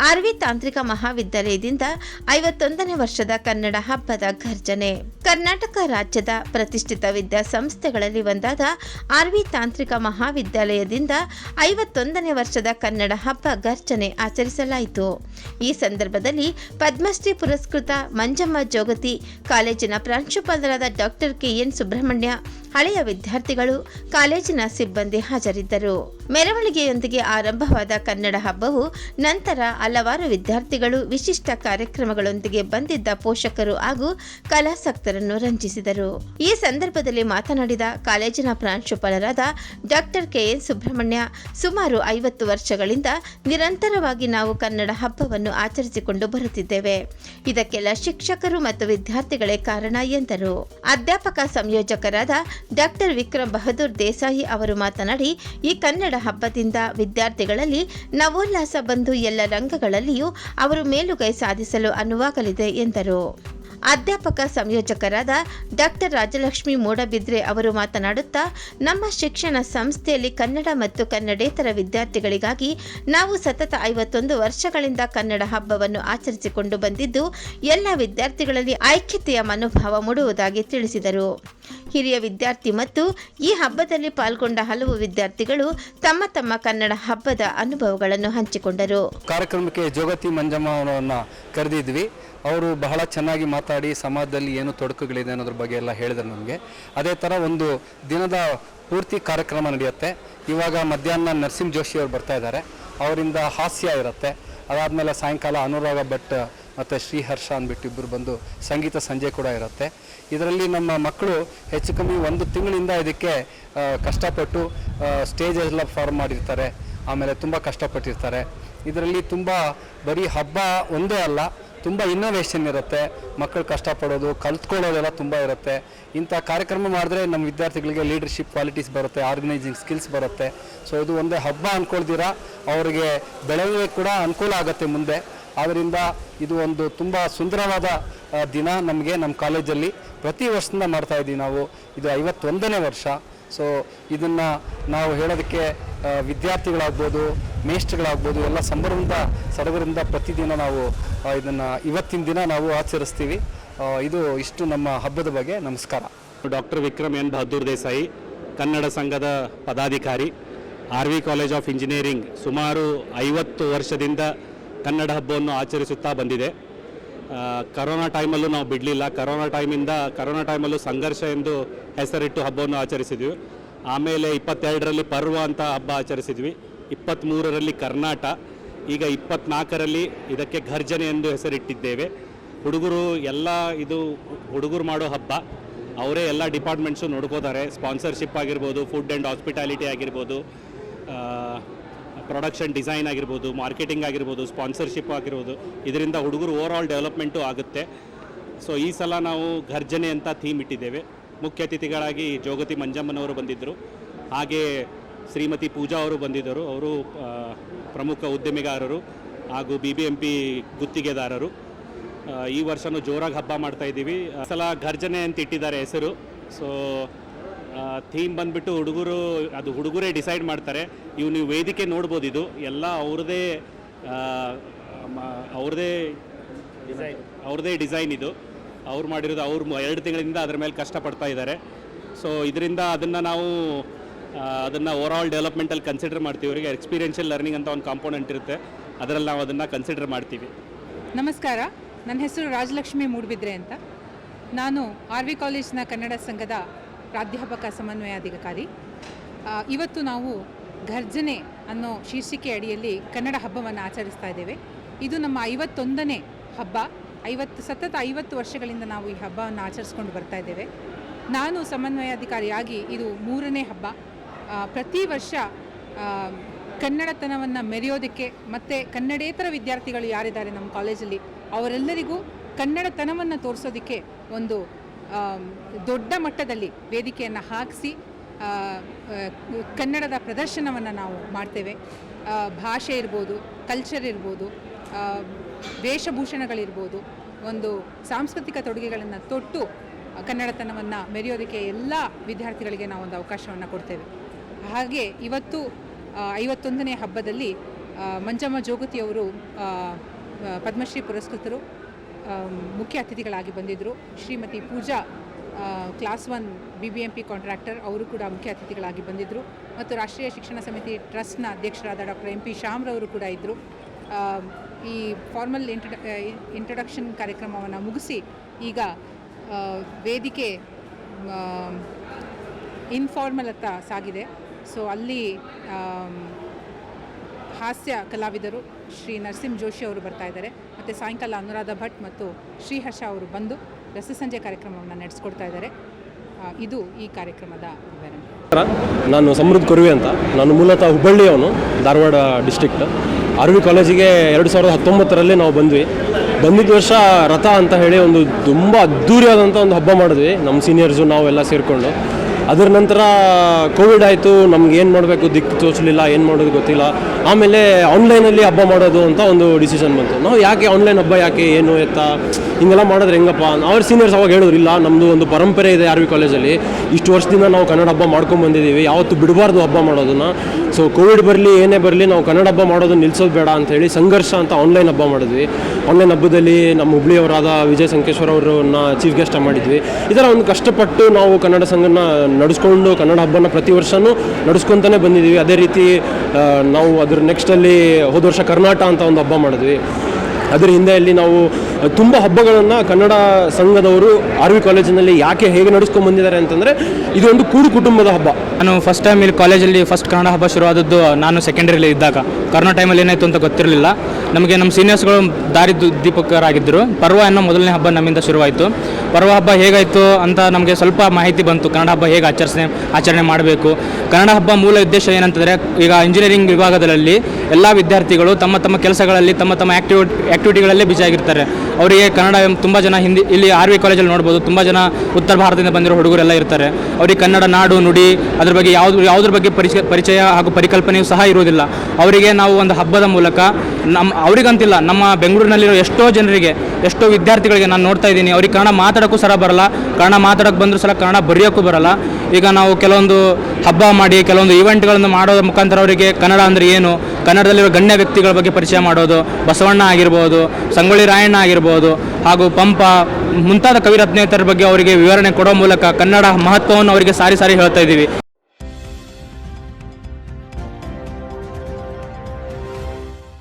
R V ತಾಂತ್ರಿಕ ಮಹಾವಿದ್ಯಾಲಯದಿಂದ ಐವತ್ತೊಂದನೇ ವರ್ಷದ ಕನ್ನಡ ಹಬ್ಬದ ಘರ್ಜನೆ. ಕರ್ನಾಟಕ ರಾಜ್ಯದ ಪ್ರತಿಷ್ಠಿತ ವಿದ್ಯಾಸಂಸ್ಥೆಗಳಲ್ಲಿ ಒಂದಾದ ಆರ್ವಿ ತಾಂತ್ರಿಕ ಮಹಾವಿದ್ಯಾಲಯದಿಂದ ಐವತ್ತೊಂದನೇ ವರ್ಷದ ಕನ್ನಡ ಹಬ್ಬ ಘರ್ಜನೆ ಆಚರಿಸಲಾಯಿತು. ಈ ಸಂದರ್ಭದಲ್ಲಿ ಪದ್ಮಶ್ರೀ ಪುರಸ್ಕೃತ ಮಂಜಮ್ಮ ಜೋಗತಿ, ಕಾಲೇಜಿನ ಪ್ರಾಂಶುಪಾಲರಾದ ಡಾಕ್ಟರ್ ಕೆಎನ್ ಸುಬ್ರಹ್ಮಣ್ಯ ಹಳೆಯ ವಿದ್ಯಾರ್ಥಿಗಳು ಕಾಲೇಜಿನ ಸಿಬ್ಬಂದಿ ಹಾಜರಿದ್ದರು. ಮೆರವಣಿಗೆಯೊಂದಿಗೆ ಆರಂಭವಾದ ಕನ್ನಡ ಹಬ್ಬವು ನಂತರ ಹಲವಾರು ವಿದ್ಯಾರ್ಥಿಗಳು ವಿಶಿಷ್ಟ ಕಾರ್ಯಕ್ರಮಗಳೊಂದಿಗೆ ಬಂದಿದ್ದ ಪೋಷಕರು ಹಾಗೂ ಕಲಾಸಕ್ತರನ್ನು ರಂಜಿಸಿದರು. ಈ ಸಂದರ್ಭದಲ್ಲಿ ಮಾತನಾಡಿದ ಕಾಲೇಜಿನ ಪ್ರಾಂಶುಪಾಲರಾದ ಡಾಕ್ಟರ್ ಕೆಎನ್ ಸುಬ್ರಹ್ಮಣ್ಯ, ಸುಮಾರು ಐವತ್ತು ವರ್ಷಗಳಿಂದ ನಿರಂತರವಾಗಿ ನಾವು ಕನ್ನಡ ಹಬ್ಬವನ್ನು ಆಚರಿಸಿಕೊಂಡು ಬರುತ್ತಿದ್ದೇವೆ. ಇದಕ್ಕೆಲ್ಲ ಶಿಕ್ಷಕರು ಮತ್ತು ವಿದ್ಯಾರ್ಥಿಗಳೇ ಕಾರಣ ಎಂದರು. ಅಧ್ಯಾಪಕ ಸಂಯೋಜಕರಾದ ಡಾಕ್ಟರ್ ವಿಕ್ರಮ್ ಬಹದ್ದೂರ್ ದೇಸಾಯಿ ಅವರು ಮಾತನಾಡಿ, ಈ ಕನ್ನಡ ಹಬ್ಬದಿಂದ ವಿದ್ಯಾರ್ಥಿಗಳಲ್ಲಿ ನವೋಲ್ಲಾಸ ಬಂದು ಎಲ್ಲ ರಂಗಗಳಲ್ಲಿಯೂ ಅವರು ಮೇಲುಗೈ ಸಾಧಿಸಲು ಅನುವಾಗಲಿದೆ ಎಂದರು. ಅಧ್ಯಾಪಕ ಸಂಯೋಜಕರಾದ ಡಾಕ್ಟರ್ ರಾಜಲಕ್ಷ್ಮಿ ಮೂಡಬಿದ್ರೆ ಅವರು ಮಾತನಾಡುತ್ತಾ, ನಮ್ಮ ಶಿಕ್ಷಣ ಸಂಸ್ಥೆಯಲ್ಲಿ ಕನ್ನಡ ಮತ್ತು ಕನ್ನಡೇತರ ವಿದ್ಯಾರ್ಥಿಗಳಿಗಾಗಿ ನಾವು ಸತತ ಐವತ್ತೊಂದು ವರ್ಷಗಳಿಂದ ಕನ್ನಡ ಹಬ್ಬವನ್ನು ಆಚರಿಸಿಕೊಂಡು ಬಂದಿದ್ದು, ಎಲ್ಲ ವಿದ್ಯಾರ್ಥಿಗಳಲ್ಲಿ ಐಕ್ಯತೆಯ ಮನೋಭಾವ ಮೂಡುವುದಾಗಿ ತಿಳಿಸಿದರು. ಹಿರಿಯ ವಿದ್ಯಾರ್ಥಿ ಮತ್ತು ಈ ಹಬ್ಬದಲ್ಲಿ ಪಾಲ್ಗೊಂಡ ಹಲವು ವಿದ್ಯಾರ್ಥಿಗಳು ತಮ್ಮ ತಮ್ಮ ಕನ್ನಡ ಹಬ್ಬದ ಅನುಭವಗಳನ್ನು ಹಂಚಿಕೊಂಡರು. ಕಾರ್ಯಕ್ರಮಕ್ಕೆ ಜೋಗತಿ ಮಂಜಮ್ಮ ಅವರನ್ನು ಕರೆದಿದ್ವಿ. ಅವರು ಬಹಳ ಚೆನ್ನಾಗಿ ಮಾತಾಡಿ ಸಮಾಜದಲ್ಲಿ ಏನು ತೊಡಕುಗಳಿದೆ ಅನ್ನೋದ್ರ ಬಗ್ಗೆ ಎಲ್ಲ ಹೇಳಿದರು ನಮಗೆ. ಅದೇ ಥರ ಒಂದು ದಿನದ ಪೂರ್ತಿ ಕಾರ್ಯಕ್ರಮ ನಡೆಯುತ್ತೆ. ಇವಾಗ ಮಧ್ಯಾಹ್ನ ನರಸಿಂಹ ಜೋಶಿ ಅವರು ಬರ್ತಾ ಇದ್ದಾರೆ. ಅವರಿಂದ ಹಾಸ್ಯ ಇರುತ್ತೆ. ಅದಾದಮೇಲೆ ಸಾಯಂಕಾಲ ಅನುರಾಗ ಭಟ್ ಮತ್ತು ಶ್ರೀಹರ್ಷ ಅಂದ್ಬಿಟ್ಟು ಇಬ್ಬರು ಬಂದು ಸಂಗೀತ ಸಂಜೆ ಕೂಡ ಇರುತ್ತೆ. ಇದರಲ್ಲಿ ನಮ್ಮ ಮಕ್ಕಳು ಹೆಚ್ಚು ಕಮ್ಮಿ ಒಂದು ತಿಂಗಳಿಂದ ಇದಕ್ಕೆ ಕಷ್ಟಪಟ್ಟು ಸ್ಟೇಜ್ ಎಲ್ಲ ಫಾರ್ಮ್ ಮಾಡಿರ್ತಾರೆ. ಆಮೇಲೆ ತುಂಬ ಕಷ್ಟಪಟ್ಟಿರ್ತಾರೆ. ಇದರಲ್ಲಿ ತುಂಬ ಬರೀ ಹಬ್ಬ ಒಂದೇ ಅಲ್ಲ ತುಂಬ ಇನ್ನೋವೇಷನ್ ಇರುತ್ತೆ. ಮಕ್ಕಳು ಕಷ್ಟಪಡೋದು, ಕಲ್ತ್ಕೊಳ್ಳೋದೆಲ್ಲ ತುಂಬ ಇರುತ್ತೆ. ಇಂಥ ಕಾರ್ಯಕ್ರಮ ಮಾಡಿದ್ರೆ ನಮ್ಮ ವಿದ್ಯಾರ್ಥಿಗಳಿಗೆ ಲೀಡರ್ಶಿಪ್ ಕ್ವಾಲಿಟೀಸ್ ಬರುತ್ತೆ ಆರ್ಗನೈಸಿಂಗ್ ಸ್ಕಿಲ್ಸ್ ಬರುತ್ತೆ. ಸೊ ಇದು ಒಂದೇ ಹಬ್ಬ ಅಂದ್ಕೊಳ್ದಿರ ಅವರಿಗೆ ಬೆಳವಣಿಗೆ ಕೂಡ ಅನುಕೂಲ ಆಗುತ್ತೆ ಮುಂದೆ. ಆದ್ದರಿಂದ ಇದು ಒಂದು ತುಂಬ ಸುಂದರವಾದ ದಿನ ನಮಗೆ ನಮ್ಮ ಕಾಲೇಜಲ್ಲಿ. ಪ್ರತಿ ವರ್ಷದಿಂದ ಮಾಡ್ತಾ ಇದ್ದೀವಿ ನಾವು. ಇದು ಐವತ್ತೊಂದನೇ ವರ್ಷ. ಸೊ ಇದನ್ನು ನಾವು ಹೇಳೋದಕ್ಕೆ ವಿದ್ಯಾರ್ಥಿಗಳಾಗ್ಬೋದು, ಮೇಷ್ಟ್ರುಗಳಾಗ್ಬೋದು, ಎಲ್ಲ ಸಂಭ್ರಮದ ಸಡಗರಿಂದ ಪ್ರತಿದಿನ ನಾವು ಇದನ್ನು ಇವತ್ತಿನ ದಿನ ನಾವು ಆಚರಿಸ್ತೀವಿ. ಇದು ಇಷ್ಟು ನಮ್ಮ ಹಬ್ಬದ ಬಗ್ಗೆ ನಮಸ್ಕಾರ. ಡಾಕ್ಟರ್ ವಿಕ್ರಮ್ ಎನ್ ಬಹದ್ದೂರ್ ದೇಸಾಯಿ, ಕನ್ನಡ ಸಂಘದ ಪದಾಧಿಕಾರಿ, R V college of engineering ಸುಮಾರು ಐವತ್ತು ವರ್ಷದಿಂದ ಕನ್ನಡ ಹಬ್ಬವನ್ನು ಆಚರಿಸುತ್ತಾ ಬಂದಿದೆ. ಕರೋನಾ ಟೈಮಲ್ಲೂ ನಾವು ಬಿಡಲಿಲ್ಲ. ಕರೋನಾ ಟೈಮಿಂದ, ಕರೋನಾ ಟೈಮಲ್ಲೂ ಸಂಘರ್ಷ ಎಂದು ಹೆಸರಿಟ್ಟು ಹಬ್ಬವನ್ನು ಆಚರಿಸಿದ್ವಿ. ಆಮೇಲೆ ಇಪ್ಪತ್ತೆರಡರಲ್ಲಿ ಪರ್ವ ಅಂತ ಹಬ್ಬ ಆಚರಿಸಿದ್ವಿ. ಇಪ್ಪತ್ತ್ಮೂರರಲ್ಲಿ ಕರ್ನಾಟ. ಈಗ ಇಪ್ಪತ್ನಾಲ್ಕರಲ್ಲಿ ಇದಕ್ಕೆ ಘರ್ಜನೆ ಎಂದು ಹೆಸರಿಟ್ಟಿದ್ದೇವೆ. ಹುಡುಗರು ಎಲ್ಲ ಇದು ಹುಡುಗರು ಮಾಡೋ ಹಬ್ಬ. ಅವರೇ ಎಲ್ಲ ಡಿಪಾರ್ಟ್ಮೆಂಟ್ಸು ನೋಡ್ಕೋತಾರೆ. ಸ್ಪಾನ್ಸರ್ಶಿಪ್ ಆಗಿರ್ಬೋದು, ಫುಡ್ ಆ್ಯಂಡ್ ಹಾಸ್ಪಿಟಾಲಿಟಿ ಆಗಿರ್ಬೋದು ಪ್ರೊಡಕ್ಷನ್ ಡಿಸೈನ್ ಆಗಿರ್ಬೋದು, ಮಾರ್ಕೆಟಿಂಗ್ ಆಗಿರ್ಬೋದು, ಸ್ಪಾನ್ಸರ್ಶಿಪ್ ಆಗಿರ್ಬೋದು. ಇದರಿಂದ ಹುಡುಗರು ಓವರ್ ಆಲ್ ಡೆವಲಪ್ಮೆಂಟು ಆಗುತ್ತೆ. ಸೊ ಈ ಸಲ ನಾವು ಘರ್ಜನೆ ಅಂತ ಥೀಮ್ ಇಟ್ಟಿದ್ದೇವೆ. ಮುಖ್ಯ ಅತಿಥಿಗಳಾಗಿ ಜೋಗತಿ ಮಂಜಮ್ಮನವರು ಬಂದಿದ್ದರು. ಹಾಗೆ ಶ್ರೀಮತಿ ಪೂಜಾ ಅವರು ಬಂದಿದ್ದರು. ಅವರು ಪ್ರಮುಖ ಉದ್ಯಮಿಗಾರರು ಹಾಗೂ ಬಿ ಬಿ ಎಂ ಪಿ ಗುತ್ತಿಗೆದಾರರು. ಈ ವರ್ಷನೂ ಜೋರಾಗಿ ಹಬ್ಬ ಮಾಡ್ತಾ ಇದ್ದೀವಿ. ಸಲ ಘರ್ಜನೆ ಅಂತ ಇಟ್ಟಿದ್ದಾರೆ ಹೆಸರು. ಸೊ ಥೀಮ್ ಬಂದ್ಬಿಟ್ಟು ಹುಡುಗರು ಅದು ಹುಡುಗರೇ ಡಿಸೈಡ್ ಮಾಡ್ತಾರೆ. ಇವು ನೀವು ವೇದಿಕೆ ನೋಡ್ಬೋದು ಇದು. ಎಲ್ಲ ಅವ್ರದ್ದೇ ಅವ್ರದ್ದೇ ಅವ್ರದ್ದೇ ಡಿಸೈನ್ ಇದು. ಅವ್ರು ಮಾಡಿರೋದು ಅವ್ರು ಎರಡು ತಿಂಗಳಿಂದ ಅದ್ರ ಮೇಲೆ ಕಷ್ಟಪಡ್ತಾ ಇದ್ದಾರೆ. ಸೊ ಇದರಿಂದ ಅದನ್ನು ನಾವು ಅದನ್ನು ಓವರ್ ಆಲ್ ಡೆವಲಪ್ಮೆಂಟಲ್ಲಿ ಕನ್ಸಿಡರ್ ಮಾಡ್ತೀವಿ. ಅವರಿಗೆ ಎಕ್ಸ್ಪೀರಿಯೆನ್ಷಿಯಲ್ ಲರ್ನಿಂಗ್ ಅಂತ ಒಂದು ಕಾಂಪೋನೆಂಟ್ ಇರುತ್ತೆ. ಅದರಲ್ಲಿ ನಾವು ಅದನ್ನು ಕನ್ಸಿಡರ್ ಮಾಡ್ತೀವಿ. ನಮಸ್ಕಾರ. ನನ್ನ ಹೆಸರು ರಾಜಲಕ್ಷ್ಮಿ ಮೂಡ್ಬಿದ್ರೆ ಅಂತ. ನಾನು ಆರ್ ವಿ ಕಾಲೇಜ್ನ ಕನ್ನಡ ಸಂಘದ ಪ್ರಾಧ್ಯಾಪಕ ಸಮನ್ವಯಾಧಿಕಾರಿ. ಇವತ್ತು ನಾವು ಘರ್ಜನೆ ಅನ್ನೋ ಶೀರ್ಷಿಕೆ ಅಡಿಯಲ್ಲಿ ಕನ್ನಡ ಹಬ್ಬವನ್ನು ಆಚರಿಸ್ತಾ ಇದ್ದೇವೆ. ಇದು ನಮ್ಮ ಐವತ್ತೊಂದನೇ ಹಬ್ಬ. ಐವತ್ತು, ಸತತ ಐವತ್ತು ವರ್ಷಗಳಿಂದ ನಾವು ಈ ಹಬ್ಬವನ್ನು ಆಚರಿಸ್ಕೊಂಡು ಬರ್ತಾ ಇದ್ದೇವೆ. ನಾನು ಸಮನ್ವಯಾಧಿಕಾರಿಯಾಗಿ ಇದು ಮೂರನೇ ಹಬ್ಬ. ಪ್ರತಿ ವರ್ಷ ಕನ್ನಡತನವನ್ನು ಮೆರೆಯೋದಕ್ಕೆ ಮತ್ತು ಕನ್ನಡೇತರ ವಿದ್ಯಾರ್ಥಿಗಳು ಯಾರಿದ್ದಾರೆ ನಮ್ಮ ಕಾಲೇಜಲ್ಲಿ, ಅವರೆಲ್ಲರಿಗೂ ಕನ್ನಡತನವನ್ನು ತೋರಿಸೋದಕ್ಕೆ ಒಂದು ದೊಡ್ಡ ಮಟ್ಟದಲ್ಲಿ ವೇದಿಕೆಯನ್ನು ಹಾಕಿಸಿ ಕನ್ನಡದ ಪ್ರದರ್ಶನವನ್ನು ನಾವು ಮಾಡ್ತೇವೆ. ಭಾಷೆ ಇರ್ಬೋದು ಕಲ್ಚರ್ ಇರ್ಬೋದು ವೇಷಭೂಷಣಗಳಿರ್ಬೋದು ಒಂದು ಸಾಂಸ್ಕೃತಿಕ ತೊಡುಗೆಗಳನ್ನು ತೊಟ್ಟು ಕನ್ನಡತನವನ್ನು ಮೆರೆಯೋದಕ್ಕೆ ಎಲ್ಲ ವಿದ್ಯಾರ್ಥಿಗಳಿಗೆ ನಾವು ಒಂದು ಅವಕಾಶವನ್ನು ಕೊಡ್ತೇವೆ. ಹಾಗೆ ಇವತ್ತು ಐವತ್ತೊಂದನೇ ಹಬ್ಬದಲ್ಲಿ ಮಂಜಮ್ಮ ಜೋಗತಿ ಅವರು ಆ, ಆ, ಪದ್ಮಶ್ರೀ ಪುರಸ್ಕೃತರು ಮುಖ್ಯ ಅತಿಥಿಗಳಾಗಿ ಬಂದಿದ್ದರು Shrimati Pooja class one B B M P contractor ಅವರು ಕೂಡ ಮುಖ್ಯ ಅತಿಥಿಗಳಾಗಿ ಬಂದಿದ್ದರು ಮತ್ತು ರಾಷ್ಟ್ರೀಯ ಶಿಕ್ಷಣ ಸಮಿತಿ ಟ್ರಸ್ಟ್ನ ಅಧ್ಯಕ್ಷರಾದ ಡಾಕ್ಟರ್ ಎಂ ಪಿ ಶ್ಯಾಮ್ರವರು ಕೂಡ ಇದ್ದರು ಈ ಫಾರ್ಮಲ್ ಇಂಟ್ರಡ ಇಂಟ್ರಡಕ್ಷನ್ ಕಾರ್ಯಕ್ರಮವನ್ನು ಮುಗಿಸಿ ಈಗ ವೇದಿಕೆ ಇನ್ಫಾರ್ಮಲ್ ಹತ್ತ ಸಾಗಿದೆ. ಸೊ ಅಲ್ಲಿ ಹಾಸ್ಯ ಕಲಾವಿದರು ಶ್ರೀ ನರಸಿಂಹ ಜೋಶಿ ಅವರು ಬರ್ತಾ ಇದ್ದಾರೆ. ಮತ್ತು ಸಾಯಂಕಾಲ ಅನುರಾಧ ಭಟ್ ಮತ್ತು ಶ್ರೀಹರ್ಷ ಅವರು ಬಂದು ರಸಸಂಜೆ ಕಾರ್ಯಕ್ರಮವನ್ನು ನಡೆಸ್ಕೊಡ್ತಾ ಇದ್ದಾರೆ. ಇದು ಈ ಕಾರ್ಯಕ್ರಮದ ವಿವರಣೆ. ನಾನು ಸಮೃದ್ಧ ಕೊರುವೆ ಅಂತ. ನಾನು ಮೂಲತಃ ಹುಬ್ಬಳ್ಳಿಯವನು, ಧಾರವಾಡ ಡಿಸ್ಟ್ರಿಕ್ಟ್ ಆರ್ ವಿ ಕಾಲೇಜಿಗೆ ಎರಡು ಸಾವಿರದ ಹತ್ತೊಂಬತ್ತರಲ್ಲಿ ನಾವು ಬಂದ್ವಿ. ಬಂದಿದ್ದ ವರ್ಷ ರಥ ಅಂತ ಹೇಳಿ ಒಂದು ತುಂಬ ಅದ್ಧೂರಿಯಾದಂಥ ಒಂದು ಹಬ್ಬ ಮಾಡಿದ್ವಿ. ನಮ್ಮ ಸೀನಿಯರ್ಸು ನಾವೆಲ್ಲ ಸೇರಿಕೊಂಡು. ಅದರ ನಂತರ ಕೋವಿಡ್ ಆಯಿತು, ನಮ್ಗೆ ಏನು ಮಾಡಬೇಕು, ದಿಕ್ಕು ತೋಚಲಿಲ್ಲ ಏನು ಮಾಡೋದು ಗೊತ್ತಿಲ್ಲ. ಆಮೇಲೆ ಆನ್ಲೈನಲ್ಲಿ ಹಬ್ಬ ಮಾಡೋದು ಅಂತ ಒಂದು ಡಿಸಿಷನ್ ಬಂತು. ನಾವು ಯಾಕೆ ಆನ್ಲೈನ್ ಹಬ್ಬ ಯಾಕೆ, ಏನು ಎತ್ತ? ಹಿಂಗೆಲ್ಲ ಮಾಡಿದ್ರೆ ಹೆಂಗಪ್ಪ? ಅವ್ರ ಸೀನಿಯರ್ಸ್ ಅವಾಗ ಹೇಳಿದ್ರು, ಇಲ್ಲ ನಮ್ಮದು ಒಂದು ಪರಂಪರೆ ಇದೆ ಆರ್ ವಿ ಕಾಲೇಜಲ್ಲಿ ಇಷ್ಟು ವರ್ಷದಿಂದ ನಾವು ಕನ್ನಡ ಹಬ್ಬ ಮಾಡ್ಕೊಂಡು ಬಂದಿದ್ದೀವಿ. ಯಾವತ್ತು ಬಿಡಬಾರ್ದು ಹಬ್ಬ ಮಾಡೋದನ್ನು. ಸೊ ಕೋವಿಡ್ ಬರಲಿ, ಏನೇ ಬರಲಿ, ನಾವು ಕನ್ನಡ ಹಬ್ಬ ಮಾಡೋದು ನಿಲ್ಸೋದು ಬೇಡ ಅಂತ ಹೇಳಿ ಸಂಘರ್ಷ ಅಂತ ಆನ್ಲೈನ್ ಹಬ್ಬ ಮಾಡಿದ್ವಿ. ಆನ್ಲೈನ್ ಹಬ್ಬದಲ್ಲಿ ನಮ್ಮ ಹುಬ್ಳಿಯವರಾದ ವಿಜಯ್ ಸಂಕೇಶ್ವರ ಅವರನ್ನ ಚೀಫ್ ಗೆಸ್ಟ್ ಮಾಡಿದ್ವಿ. ಈ ಥರ ಒಂದು ಕಷ್ಟಪಟ್ಟು ನಾವು ಕನ್ನಡ ಸಂಘನ ನಡೆಸ್ಕೊಂಡು, ಕನ್ನಡ ಹಬ್ಬನ ಪ್ರತಿ ವರ್ಷವೂ ನಡೆಸ್ಕೊತಾನೆ ಬಂದಿದ್ದೀವಿ. ಅದೇ ರೀತಿ ನಾವು ಅದ್ರ ನೆಕ್ಸ್ಟಲ್ಲಿ ಹೋದ ವರ್ಷ ಕರ್ನಾಟಕ ಅಂತ ಒಂದು ಹಬ್ಬ ಮಾಡಿದ್ವಿ. ಅದರ ಹಿಂದೆಯಲ್ಲಿ ನಾವು ತುಂಬ ಹಬ್ಬಗಳನ್ನು ಕನ್ನಡ ಸಂಘದವರು ಆರ್ ವಿ ಕಾಲೇಜಿನಲ್ಲಿ ಯಾಕೆ ಹೇಗೆ ನಡೆಸ್ಕೊಂಡು ಬಂದಿದ್ದಾರೆ ಅಂತಂದರೆ ಇದು ಒಂದು ಕೂಡು ಕುಟುಂಬದ ಹಬ್ಬ. ನಾನು ಫಸ್ಟ್ ಟೈಮ್ ಇಲ್ಲಿ ಕಾಲೇಜಲ್ಲಿ ಫಸ್ಟ್ ಕನ್ನಡ ಹಬ್ಬ ಶುರುವಾದದ್ದು ನಾನು ಸೆಕೆಂಡರಿಲಿ ಇದ್ದಾಗ. ಕರೋನಾ ಟೈಮಲ್ಲಿ ಏನಾಯಿತು ಅಂತ ಗೊತ್ತಿರಲಿಲ್ಲ. ನಮಗೆ ನಮ್ಮ ಸೀನಿಯರ್ಸ್ಗಳು ದಾರಿ ದೀಪಕರಾಗಿದ್ದರು ಪರ್ವ ಅನ್ನೋ ಮೊದಲನೇ ಹಬ್ಬ ನಮ್ಮಿಂದ ಶುರುವಾಯಿತು. ಪರ್ವ ಹಬ್ಬ ಹೇಗಾಯಿತು ಅಂತ ನಮಗೆ ಸ್ವಲ್ಪ ಮಾಹಿತಿ ಬಂತು. ಕನ್ನಡ ಹಬ್ಬ ಹೇಗೆ ಆಚರಿಸನೆ, ಆಚರಣೆ ಮಾಡಬೇಕು. ಕನ್ನಡ ಹಬ್ಬ ಮೂಲ ಉದ್ದೇಶ ಏನಂತಂದರೆ, ಈಗ ಇಂಜಿನಿಯರಿಂಗ್ ವಿಭಾಗದಲ್ಲಿ ಎಲ್ಲ ವಿದ್ಯಾರ್ಥಿಗಳು ತಮ್ಮ ತಮ್ಮ ಕೆಲಸಗಳಲ್ಲಿ, ತಮ್ಮ ತಮ್ಮ ಆ್ಯಕ್ಟಿವ್ ಆ್ಯಕ್ಟಿವಿಟಿಗಳಲ್ಲೇ ಆಗಿರ್ತಾರೆ. ಅವರಿಗೆ ಕನ್ನಡ ತುಂಬ ಜನ ಹಿಂದಿ, ಇಲ್ಲಿ ಆರ್ ವಿ ಕಾಲೇಜಲ್ಲಿ ನೋಡ್ಬೋದು. ತುಂಬ ಜನ ಉತ್ತರ ಭಾರತದಿಂದ ಬಂದಿರೋ ಹುಡುಗರೆಲ್ಲ ಇರ್ತಾರೆ. ಅವರಿಗೆ ಕನ್ನಡ, ನಾಡು, ನುಡಿ ಅದ್ರ ಬಗ್ಗೆ ಯಾವುದು, ಯಾವುದ್ರ ಬಗ್ಗೆ ಪರಿಚಯ ಹಾಗೂ ಪರಿಕಲ್ಪನೆಯೂ ಸಹ ಇರುವುದಿಲ್ಲ. ಅವರಿಗೆ ನಾವು ಒಂದು ಹಬ್ಬದ ಮೂಲಕ ನಮ್ಮ ಅವರಿಗಂತಿಲ್ಲ, ನಮ್ಮ ಬೆಂಗಳೂರಿನಲ್ಲಿರೋ ಎಷ್ಟೋ ಜನರಿಗೆ, ಎಷ್ಟೋ ವಿದ್ಯಾರ್ಥಿಗಳಿಗೆ ನಾನು ನೋಡ್ತಾ ಇದ್ದೀನಿ. ಅವ್ರಿಗೆ ಕನ್ನಡ ಮಾತಾಡೋಕ್ಕೂ ಸರ ಬರಲ್ಲ, ಕನ್ನಡ ಮಾತಾಡೋಕ್ಕೆ ಬಂದರೂ ಸಲ ಕನ್ನಡ ಬರೆಯೋಕ್ಕೂ ಬರಲ್ಲ. ಈಗ ನಾವು ಕೆಲವೊಂದು ಹಬ್ಬ ಮಾಡಿ, ಕೆಲವೊಂದು ಈವೆಂಟ್ಗಳನ್ನು ಮಾಡೋದ್ರ ಮುಖಾಂತರ ಅವರಿಗೆ ಕನ್ನಡ ಅಂದರೆ ಏನು? ಕನ್ನಡದಲ್ಲಿರೋ ಗಣ್ಯ ವ್ಯಕ್ತಿಗಳ ಬಗ್ಗೆ ಪರಿಚಯ ಮಾಡೋದು, ಬಸವಣ್ಣ ಆಗಿರ್ಬೋದು, ಸಂಗೊಳ್ಳಿ ರಾಯಣ್ಣ ಆಗಿರ್ಬೋದು ಹಾಗೂ ಪಂಪ, ಮುಂತಾದ ಕವಿರತ್ನೇತರ ಬಗ್ಗೆ ಅವರಿಗೆ ವಿವರಣೆ ಕೊಡೋ ಮೂಲಕ ಕನ್ನಡ ಮಹತ್ವವನ್ನು ಅವರಿಗೆ ಸಾರಿ ಸಾರಿ ಹೇಳ್ತಾ ಇದ್ದೀವಿ.